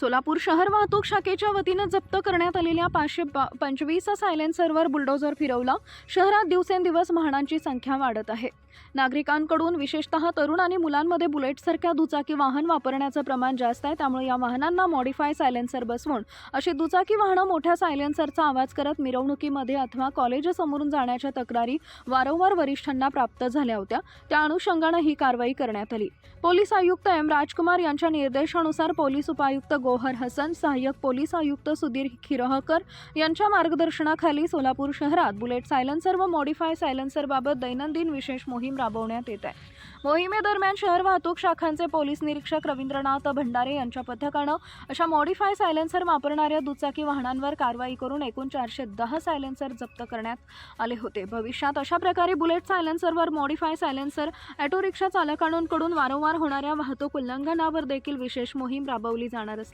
सोलापूर शहर वाहतूक शाखेच्या वतीनं जप्त करण्यात आलेल्या पाचशे पंचवीस सायलेन्सरवर बुलडोझर फिरवला. शहरात दिवसेंदिवस वाहनांची संख्या वाढत आहे. नागरिकांकडून विशेषतः तरुण आणि मुलांमध्ये बुलेटसारख्या दुचाकी वाहन वापरण्याचं प्रमाण जास्त आहे. त्यामुळे या वाहनांना मॉडिफाय सायलेन्सर बसवून अशी दुचाकी वाहनं मोठ्या सायलेन्सरचा आवाज करत मिरवणुकीमध्ये अथवा कॉलेजसमोरून जाण्याच्या तक्रारी वारंवार वरिष्ठांना प्राप्त झाल्या होत्या. त्या अनुषंगानं ही कारवाई करण्यात आली. पोलीस आयुक्त एम. राजकुमार यांच्या निर्देशानुसार पोलीस उपायुक्त गो गोहर हसन सहाय्यक पोलीस आयुक्त सुधीर खिरहकर यांच्या मार्गदर्शनाखाली सोलापूर शहरात बुलेट सायलन्सर व मॉडिफाय सायलेन्सरबाबत दैनंदिन विशेष मोहीम राबवण्यात येत आहे. मोहिमेदरम्यान शहर वाहतूक शाखांचे पोलीस निरीक्षक रवींद्रनाथ भंडारे यांच्या पथकानं अशा मॉडिफाय सायलेन्सर वापरणाऱ्या दुचाकी वाहनांवर कारवाई करून एकूण चारशे दहा सायलेन्सर जप्त करण्यात आले होते. भविष्यात अशा प्रकारे बुलेट सायलेन्सरवर मॉडिफाय सायलेन्सर ऑटो रिक्षा चालकांकडून वारंवार होणाऱ्या वाहतूक उल्लंघनावर देखील विशेष मोहीम राबवली जाणार असते.